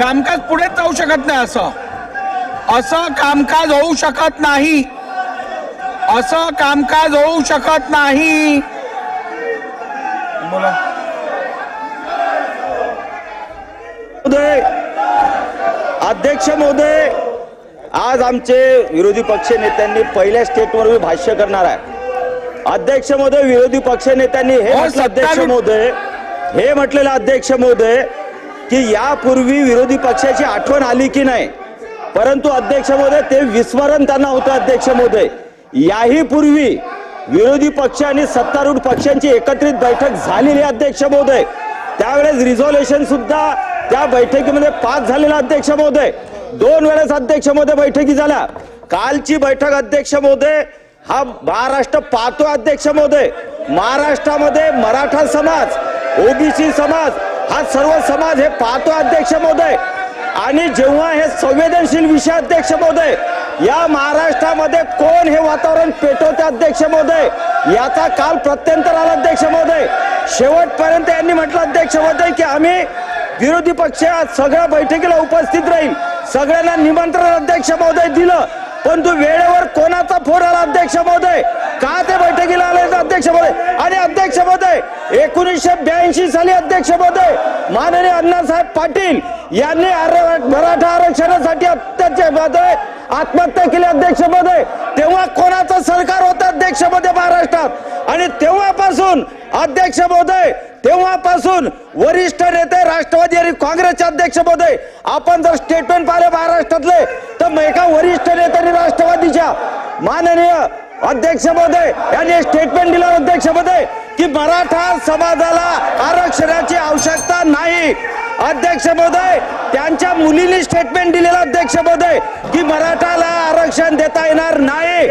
कामकाज पुढे जाऊ शकत नाही असं. असं कामकाज होऊ शकत नाही. असं कामकाज होऊ शकत नाही. बोला. महोदय अध्यक्ष महोदय आज आमचे विरोधी पक्ष नेत्यांनी पहिल्या स्टेटवर मी भाष्य करणार आहे. अध्यक्ष महोदय विरोधी पक्ष नेत्यांनी हे हो, अध्यक्ष महोदय हे म्हटलेलं अध्यक्ष महोदय की यापूर्वी विरोधी पक्षाची आठवण आली की नाही? परंतु अध्यक्ष महोदय ते विस्मरण त्यांना होतं अध्यक्ष महोदय. याही पूर्वी विरोधी पक्ष आणि सत्तारूढ पक्षांची एकत्रित बैठक झालेली अध्यक्ष महोदय. त्यावेळेस रिझॉल्युशन सुद्धा त्या बैठकीमध्ये पास झालेला अध्यक्ष महोदय. दोन वेळेस अध्यक्ष महोदय बैठकी झाल्या. कालची बैठक अध्यक्ष महोदय हा महाराष्ट्र पाहतो अध्यक्ष महोदय. महाराष्ट्रामध्ये मराठा समाज ओबीसी समाज हा सर्व समाज हे पाहतो अध्यक्ष महोदय. आणि जेव्हा हे संवेदनशील विषय अध्यक्ष महोदय या महाराष्ट्रामध्ये कोण हे वातावरण पेटवते अध्यक्ष महोदय? याचा काल प्रत्यंतर आला अध्यक्ष महोदय. शेवटपर्यंत यांनी म्हटलं अध्यक्ष महोदय की आम्ही विरोधी पक्ष आज सगळ्या बैठकीला उपस्थित राहील. सगळ्यांना निमंत्रण अध्यक्ष महोदय दिलं. पण तू वेळेवर कोणाचा फोन आला अध्यक्ष महोदय? का ते बैठकीला आले अध्यक्ष महोदय? आणि अध्यक्ष महोदय एकोणीसशे ब्याऐंशी साली अध्यक्ष महोदय माननीय अण्णासाहेब पाटील यांनी आर- मराठा आरक्षणासाठी अत्यंत महोदय आत्महत्या केली अध्यक्ष महोदय. तेव्हा कोणाचं सरकार होतं अध्यक्ष महोदय महाराष्ट्रात? आणि तेव्हापासून अध्यक्ष महोदय तेव्हापासून वरिष्ठ नेते राष्ट्रवादी आणि काँग्रेसचे अध्यक्ष महोदय आपण जर स्टेटमेंट पाहिले महाराष्ट्रातले तर एका वरिष्ठ नेत्यांनी राष्ट्रवादीच्या माननीय अध्यक्ष महोदय यांनी स्टेटमेंट दिलं अध्यक्ष महोदय की मराठा समाजाला आरक्षणाची आवश्यकता नाही. अध्यक्ष महोदय त्यांच्या मुलीने स्टेटमेंट दिलेलं अध्यक्ष महोदय की मराठाला आरक्षण देता येणार नाही.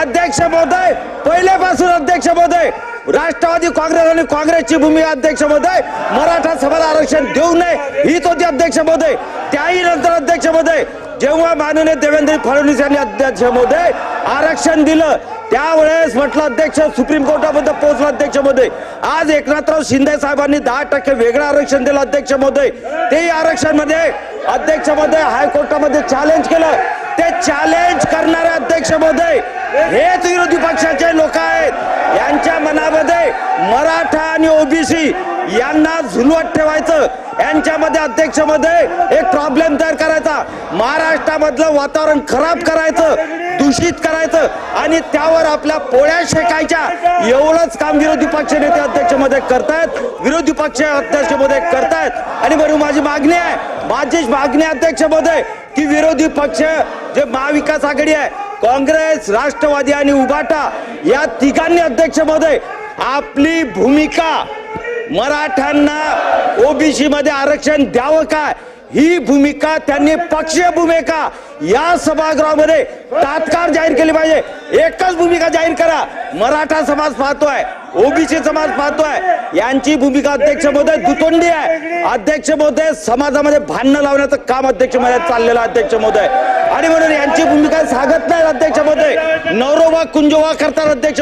अध्यक्ष महोदय पहिल्यापासून अध्यक्ष महोदय राष्ट्रवादी काँग्रेस आणि काँग्रेसची भूमिका अध्यक्ष महोदय मराठा समाज आरक्षण देऊ नये हीच होती अध्यक्ष महोदय त्याही नंतर अध्यक्ष महोदय जेव्हा माननीय देवेंद्र फडणवीस यांनी अध्यक्ष महोदय आरक्षण दिलं त्यावेळेस म्हटलं अध्यक्ष सुप्रीम कोर्टामध्ये पोहोचला अध्यक्ष महोदय आज एकनाथराव शिंदे साहेबांनी दहा टक्के वेगळं आरक्षण दिलं अध्यक्ष महोदय तेही आरक्षणमध्ये अध्यक्ष महोदय हायकोर्टामध्ये चॅलेंज केलं. ते चॅलेंज करणारे अध्यक्ष महोदय हेच विरोधी पक्षाचे लोक आहेत. यांच्या मनामध्ये मराठा आणि ओबीसी यांना झुलवत ठेवायचं. यांच्यामध्ये अध्यक्षमध्ये एक प्रॉब्लेम तयार करायचा. महाराष्ट्रामधलं वातावरण खराब करायचं दूषित करायचं आणि त्यावर आपल्या पोळ्या शेकायच्या. एवढंच काम विरोधी पक्ष नेते अध्यक्षमध्ये करतायत. विरोधी पक्ष अध्यक्षमध्ये करतायत. आणि म्हणून माझी मागणी आहे माझी मागणी अध्यक्षमध्ये की विरोधी पक्ष जे महाविकास आघाडी आहे काँग्रेस राष्ट्रवादी आणि उबाटा या तिघांनी अध्यक्षमध्ये आपली भूमिका मराठ्यांना ओबीसी मध्ये आरक्षण द्यावं काय? ही भूमिका त्यांनी पक्षीय भूमिका या सभागृहामध्ये तात्काळ जाहीर केली पाहिजे. एकच भूमिका जाहीर करा. मराठा समाज पाहतोय ओबीसी समाज पाहतोय. यांची भूमिका अध्यक्ष महोदय दुतोंडी आहे. अध्यक्ष महोदय समाजामध्ये भांडणं लावण्याचं काम अध्यक्ष महोदय चाललेलं अध्यक्ष महोदय आणि म्हणून यांची भूमिका सांगत नाही अध्यक्ष नवरोबा कुंजोबा करतात अध्यक्ष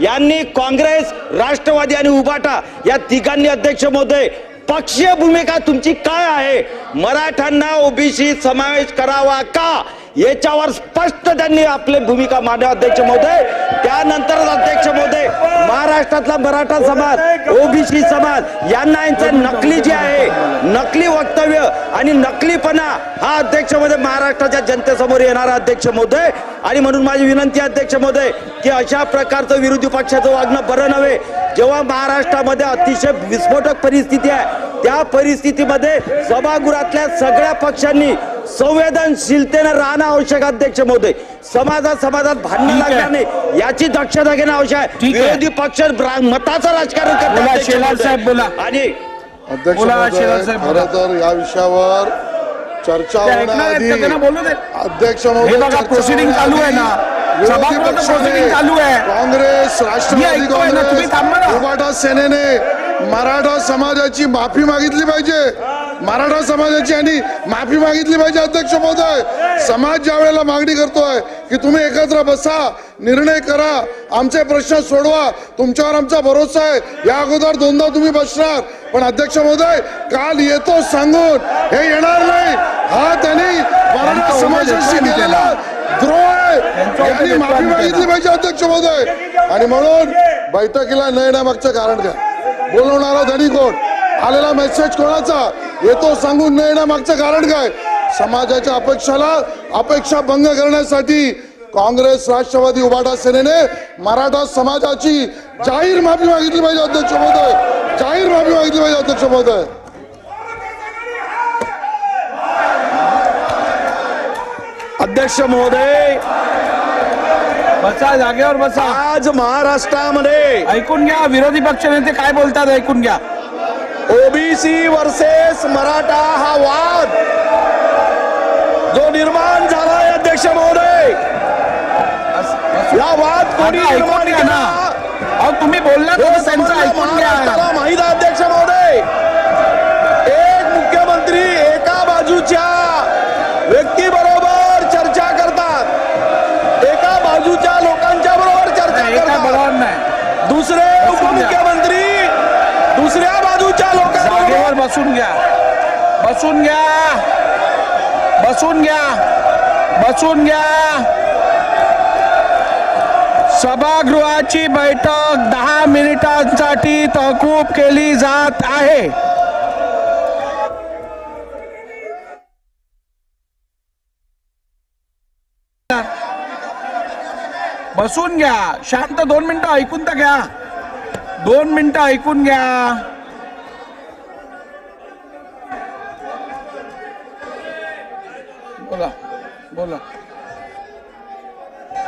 यांनी काँग्रेस राष्ट्रवादी आणि उबाटा या तिघांनी अध्यक्ष महोदय पक्षीय भूमिका तुमची काय आहे? मराठ्यांना ओबीसी समावेश करावा का? याच्यावर स्पष्ट त्यांनी आपली भूमिका मांडा अध्यक्ष महोदय त्यानंतर अध्यक्ष महोदय महाराष्ट्रातला मराठा समाज ओबीसी समाज यांना यांचं नकली जे आहे नकली वक्तव्य आणि नकलीपणा हा अध्यक्ष महोदय महाराष्ट्राच्या जनतेसमोर येणारा अध्यक्ष महोदय आणि म्हणून माझी विनंती अध्यक्ष महोदय की अशा प्रकारचं विरोधी पक्षाचं वागणं बरं नव्हे. जेव्हा महाराष्ट्रामध्ये अतिशय विस्फोटक परिस्थिती आहे त्या परिस्थितीमध्ये सभागृहातल्या सगळ्या पक्षांनी संवेदनशीलतेनं राहणं आवश्यक आहे, अध्यक्ष महोदय समाजात समाजात भांडणं. लागणार नाही याची दक्षता घेणं आवश्यक आहे. विरोधी पक्ष मताचं राजकारण करतात. आणि अध्यक्ष बोला, महोदय. खरं तर या विषयावर चर्चा होण्याआधी. अध्यक्ष महोदय proceeding चालू आहे ना. विरोधी पक्षाने, proceeding चालू आहे. काँग्रेस राष्ट्रवादी. काँग्रेस उबाटा सेनेने मराठा समाजाची माफी मागितली पाहिजे. मराठा समाजाची आणि माफी मागितली पाहिजे अध्यक्ष महोदय. समाज ज्या वेळेला मागणी करतोय की तुम्ही एकत्र बसा निर्णय करा आमचे प्रश्न सोडवा तुमच्यावर आमचा भरोसा आहे. या अगोदर दोनदा तुम्ही बसणार. पण अध्यक्ष महोदय काल येतो सांगून. हे येणार नाही. हा त्यांनी मराठा समाजाशी केलेला द्रोह आहे. त्यांचा यांनी उमेदवार माफी. मागितली पाहिजे अध्यक्ष महोदय. आणि म्हणून बैठकीला न येण्यामागचं कारण काय बोलवणारा धनी कोण आलेला मेसेज कोणाचा? येतो सांगून न येण्यामागचं कारण काय? समाजाच्या अपेक्षाला अपेक्षा भंग करण्यासाठी काँग्रेस राष्ट्रवादी उभाटा सेनेने मराठा समाजाची जाहीर माफी मागितली पाहिजे अध्यक्ष महोदय. जाहीर माफी मागितली पाहिजे अध्यक्ष महोदय. अध्यक्ष महोदय बसा जागेवर बसा. आज महाराष्ट्रामध्ये ऐकून घ्या विरोधी पक्षनेते काय बोलतात ऐकून घ्या. ओबीसी वर्सेस मराठा हा वाद जो निर्माण झालाय अध्यक्ष महोदय. या वाद कोणी ऐकून घ्या ना. अहो तुम्ही बोललात ना, त्यांचं ऐकून घ्या. बसून घ्या. सभागृहाची बैठक दहा मिनिटांसाठी तहकूब केली जात आहे. बसून घ्या. शांत दोन मिनिटं ऐकून तर घ्या. दोन मिनिटं ऐकून घ्या बोला बोला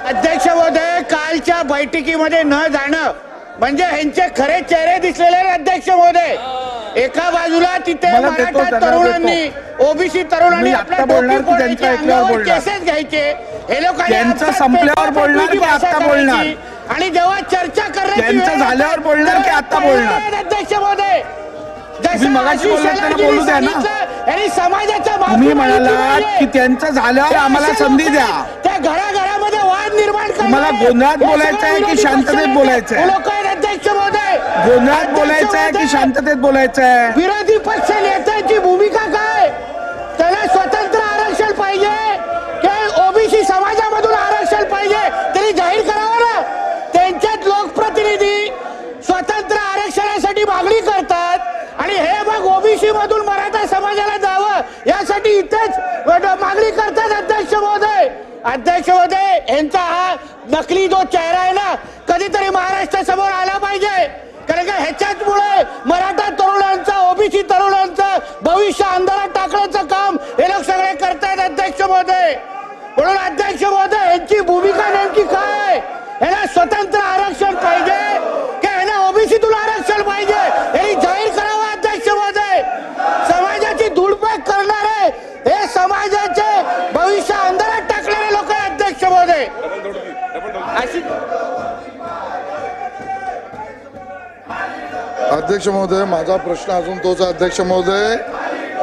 अध्यक्ष महोदय कालच्या बैठकीमध्ये न जाणं म्हणजे ह्यांचे खरे चेहरे दिसलेले अध्यक्ष महोदय एका बाजूला तिथे मला देतो, मराठा त्यांना तरुणांनी ओबीसी तरुणांनी मी आपल्या बोलणार डोकी की त्यांच्या ऐकल्यावर अंगावर बोलणार? केसेस घ्यायचे हे लोकांनी त्यांचं संपल्यावर बोलणार की आत्ता. बोलणार? आणि जेव्हा चर्चा करण्याची त्यांचं वेळ येते, झाल्यावर बोलणार की आत्ता तयार बोलणार? अध्यक्ष महोदय तुम्ही जसं मगाशी बोललात त्यांना बोलू द्या ना. सांगितलं, तुम्ही माफी मागितली म्हणालात पाहिजे. की त्यांचं झाल्यावर आम्हाला संधी द्या. त्या घराघरामध्ये वाद निर्माण. तुम्हाला गोंधळात बोलायचं आहे की शांततेत बोलायचं आहे? गोंधळात बोलायचं आहे की शांततेत बोलायचं आहे? विरोधी पक्ष नेत्यांची भूमिका काय? त्याला स्वतंत्र आरक्षण पाहिजे. की ओबीसी समाजामधून आरक्षण पाहिजे. तरी जाहीर करावं ना. त्यांच्यात लोकप्रतिनिधी स्वतंत्र आरक्षणासाठी मागणी करतात. आणि हे मग ओबीसी मधून समाजाला द्यावं यासाठी इथेच मागणी करतात अध्यक्ष महोदय. अध्यक्ष महोदय यांचा हा नकली जो चेहरा आहे ना कधीतरी महाराष्ट्रासमोर आला पाहिजे. कारण का ह्याच्याचमुळे मराठा तरुणांचं ओबीसी तरुणांचं भविष्य अंधारात टाकण्याचं काम हे लोक सगळे करतायत अध्यक्ष महोदय. म्हणून अध्यक्ष महोदय यांची भूमिका नेमकी काय यांना स्वतंत्र आरक्षण पाहिजे की यांना ओबीसीतून आरक्षण पाहिजे यांनी जाहीर करावं अध्यक्ष महोदय समाजाची धुडपॅक करणारे हे समाजाचे भविष्य अंधारात टाकणारे लोक आहे अध्यक्ष महोदय अशी अध्यक्ष महोदय माझा प्रश्न अजून तोच अध्यक्ष महोदय.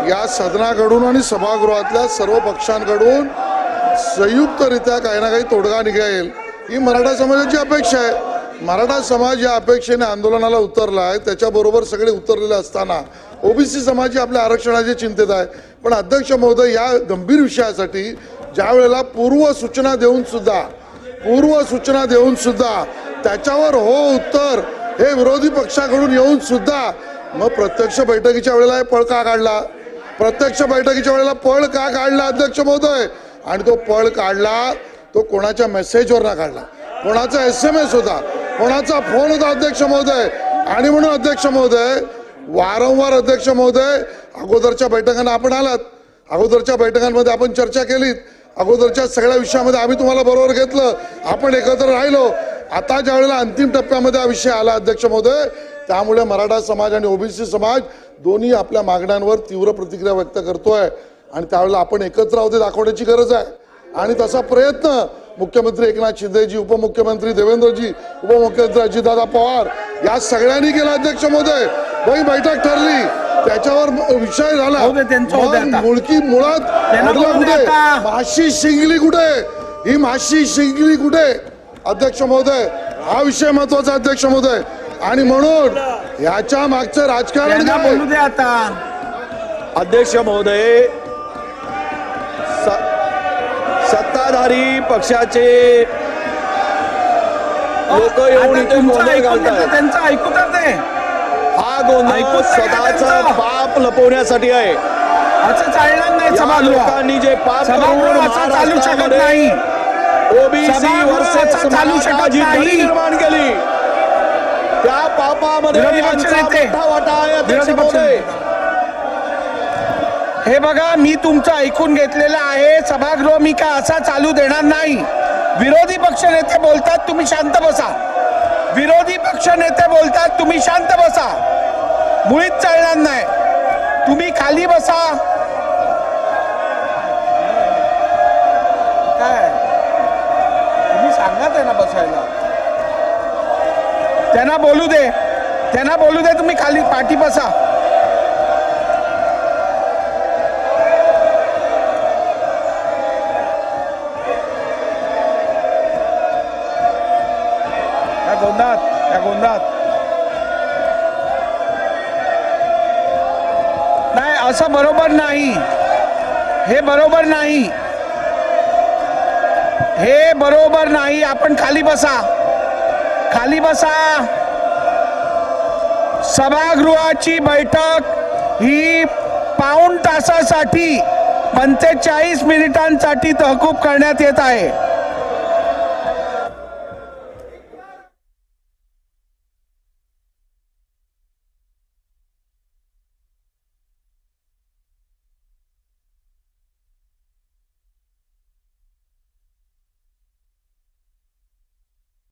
या सदनाकडून आणि सभागृहातल्या सर्व पक्षांकडून संयुक्तरित्या काही ना काही तोडगा निघेल ही मराठा समाजाची अपेक्षा आहे. मराठा समाज या अपेक्षेने आंदोलनाला उतरला आहे त्याच्याबरोबर सगळे उतरलेले असताना ओबीसी समाज ही आपल्या आरक्षणाची चिंतेत आहे. पण अध्यक्ष महोदय या गंभीर विषयासाठी ज्या वेळेला पूर्व सूचना देऊन सुद्धा पूर्व सूचना देऊन सुद्धा त्याच्यावर हो उत्तर हे विरोधी पक्षाकडून येऊन सुद्धा मग प्रत्यक्ष बैठकीच्या वेळेला हे पळ का काढला? प्रत्यक्ष बैठकीच्या वेळेला पळ का काढला अध्यक्ष महोदय? आणि तो पळ काढला तो कोणाच्या मेसेजवर ना काढला. कोणाचा एस एम एस होता कोणाचा फोन होता अध्यक्ष महोदय? आणि म्हणून अध्यक्ष महोदय वारंवार अध्यक्ष महोदय अगोदरच्या बैठकांना आपण आलात. अगोदरच्या बैठकांमध्ये आपण चर्चा केलीत. अगोदरच्या सगळ्या विषयामध्ये आम्ही तुम्हाला बरोबर घेतलं. आपण एकत्र राहिलो. आता ज्या वेळेला अंतिम टप्प्यामध्ये हा विषय आला अध्यक्ष महोदय त्यामुळे मराठा समाज आणि ओबीसी समाज दोन्ही आपल्या मागण्यांवर तीव्र प्रतिक्रिया व्यक्त करतोय. आणि त्यावेळेला आपण एकत्र आहोत दाखवण्याची गरज आहे. आणि तसा प्रयत्न मुख्यमंत्री एकनाथ शिंदेजी उपमुख्यमंत्री देवेंद्रजी उपमुख्यमंत्री अजितदादा पवार या सगळ्यांनी केला अध्यक्ष महोदय. बाई बैठक ठरली. त्याच्यावर विषय झाला. मुळकी मुळात कुठे. माशी शिंगली कुठे? ही माशी शिंगली कुठे? अध्यक्ष महोदय हा विषय महत्त्वाचा अध्यक्ष महोदय. आणि म्हणून ह्याच्या मागचं राजकारण त्यांना काय बोलू दे आता. अध्यक्ष महोदय स- सत्ताधारी पक्षाचे लोक येऊन आता इथे तुमचं गोंधळ ऐकून घेतलं, घालतात त्यांचं ऐकू तर ते हा गोंधळ ऐकून तर घ्या स्वतःचा त्यांचं. पाप लपवण्यासाठी आहे. असं चालणार नाही या लोकांनी जे पाप सभागृह करून असं चालू शकत महाराष्ट्रामध्ये नाही. ओबीसी असं चालू शकत नाही. निर्माण केली. त्या पापामध्ये वाटा आहे हे बघा मी तुमचं ऐकून घेतलेलं आहे. सभागृह मी काय असा चालू देणार नाही. विरोधी पक्ष नेते बोलतात तुम्ही शांत बसा. विरोधी पक्ष नेते बोलतात तुम्ही शांत बसा. मुळीच चालणार नाही. तुम्ही खाली बसा. त्यांना बोलू दे. त्यांना बोलू दे तुम्ही खाली पाठी बसा. या गोंधात या गोंधात नाही असं बरोबर नाही. हे बरोबर नाही. हे बरोबर नाही. आपण खाली बसा. खाली बसा. सभागृहाची बैठक ही पाऊण तासासाठी पंचेचाळीस मिनिटांसाठी तहकूब करण्यात येत आहे.